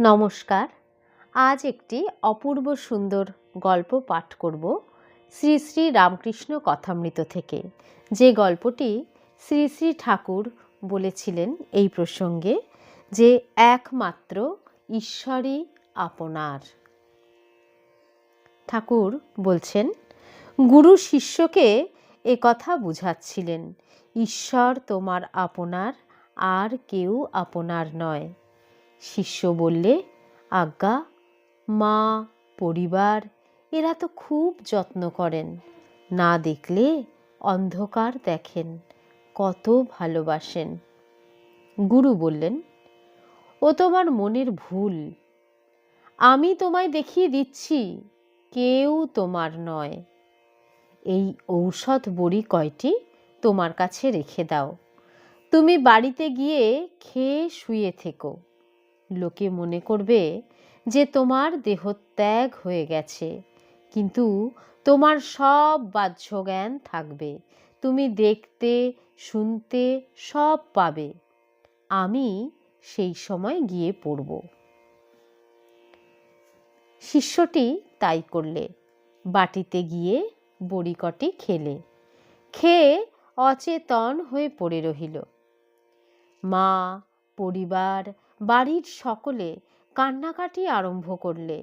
নমস্কার। আজ একটি অপূর্ব সুন্দর গল্প পাঠ করব শ্রী শ্রী রামকৃষ্ণ কথামৃত থেকে। যে গল্পটি শ্রী শ্রী ঠাকুর বলেছিলেন এই প্রসঙ্গে যে একমাত্র ঈশ্বরই আপনার। ঠাকুর বলছেন, গুরু শিষ্যকে এ কথা বুঝাচ্ছিলেন, ঈশ্বর তোমার আপনার, আর কেউ আপনার নয়। শিষ্য বললে, আজ্ঞা, মা, পরিবার, এরা তো খুব যত্ন করেন। না দেখলে অন্ধকার দেখেন, কত ভালোবাসেন। গুরু বললেন, ও তোমার মনের ভুল। আমি তোমায় দেখিয়ে দিচ্ছি, কেউ তোমার নয়। এই ঔষধ বড়ি কয়টি তোমার কাছে রেখে দাও। তুমি বাড়িতে গিয়ে খেয়ে শুয়ে থেকো। লোকে মনে করবে যে তোমার দেহত্যাগ হয়ে গেছে। কিন্তু তোমার সব বাহ্য জ্ঞান থাকবে। তুমি দেখতে, শুনতে সব পাবে। আমি সেই সময় গিয়ে পড়ব। শিষ্যটি তাই করলে। বাটিতে গিয়ে বড়িকটি খেলে। খেয়ে অচেতন হয়ে পড়ে রহিল। মা, পরিবার বাড়ির সকলে কান্নাকাটি আরম্ভ করলে।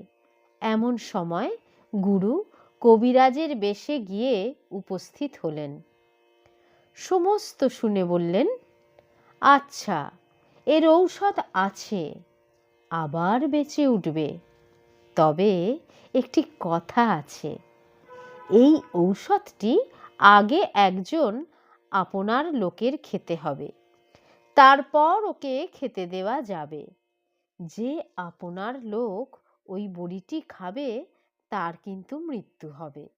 এমন সময় গুরু কবিরাজের বেশে গিয়ে উপস্থিত হলেন। সমস্ত শুনে বললেন আচ্ছা এর ঔষধ আছে, আবার বেঁচে উঠবে। তবে একটি কথা আছে, এই ঔষধটি আগে একজন আপনার লোকের খেতে হবে। তারপর ওকে খেতে দেওয়া যাবে। যে আপনার লোক ওই বড়িটি খাবে, তার কিন্তু মৃত্যু হবে।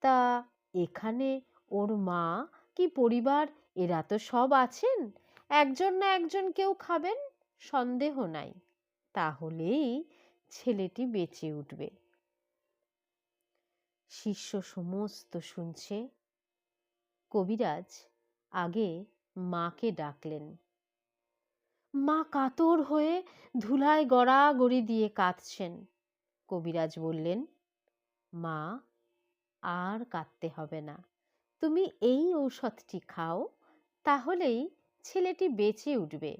তা এখানে ওর মা কি পরিবার? এরা তো সব আছেন। একজন না একজন কেউ খাবেন? সন্দেহ নাই। তাহলেই ছেলেটি বেঁচে উঠবে। শিষ্য সমস্ত শুনছে। কবিরাজ আগে মাকে ডাকলেন। মা কাতর হয়ে ধুলায় গড়াগড়ি দিয়ে কাঁদছেন। কবিরাজ বললেন, মা, আর কাঁদতে হবে না। তুমি এই ঔষধটি খাও, তাহলেই ছেলেটি বেঁচে উঠবে।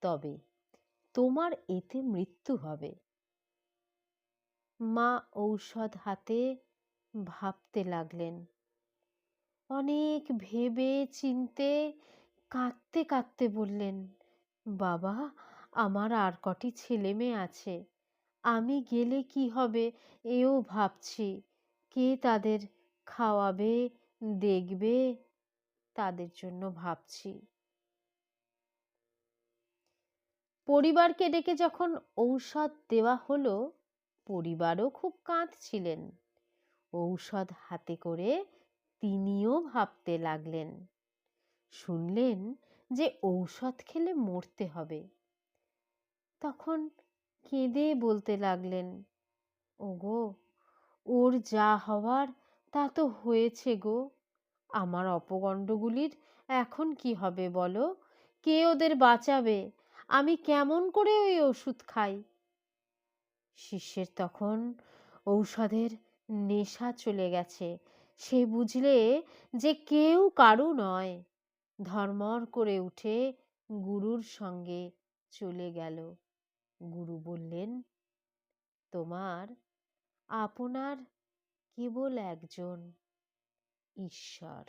তবে তোমার এতে মৃত্যু হবে মা ঔষধ হাতে ভাবতে লাগলেন। অনেক ভেবে চিনতে, কাঁদতে কাঁদতে বললেন, বাবা, আমার আর কটি ছেলে মেয়ে আছে, আমি গেলে কি হবে এও ভাবছি, কে তাদের খাওয়াবে, দেখবে, তাদের জন্য ভাবছি। পরিবারকে ডেকে যখন ঔষধ দেওয়া হলো, পরিবারও খুব কাঁদছিলেন। ঔষধ হাতে করে তিনিও ভাবতে লাগলেন। শুনলেন যে ঔষধ খেলে মরতে হবে। তখন কেঁদে বলতে লাগলেন, ওগো, ওর যা হওয়ার তা তো হয়েছে গো। আমার অপগণ্ডগুলির এখন কি হবে বলো? কে ওদের বাঁচাবে? আমি কেমন করে ওই ওষুধ খাই? শিষ্যের তখন ঔষধের নেশা চলে গেছে। সে বুঝলে যে কেউ কারু নয়। ধর্মর করে উঠে গুরুর সঙ্গে চলে গেল। গুরু বললেন, তোমার, আপনার কেবল একজন ঈশ্বর।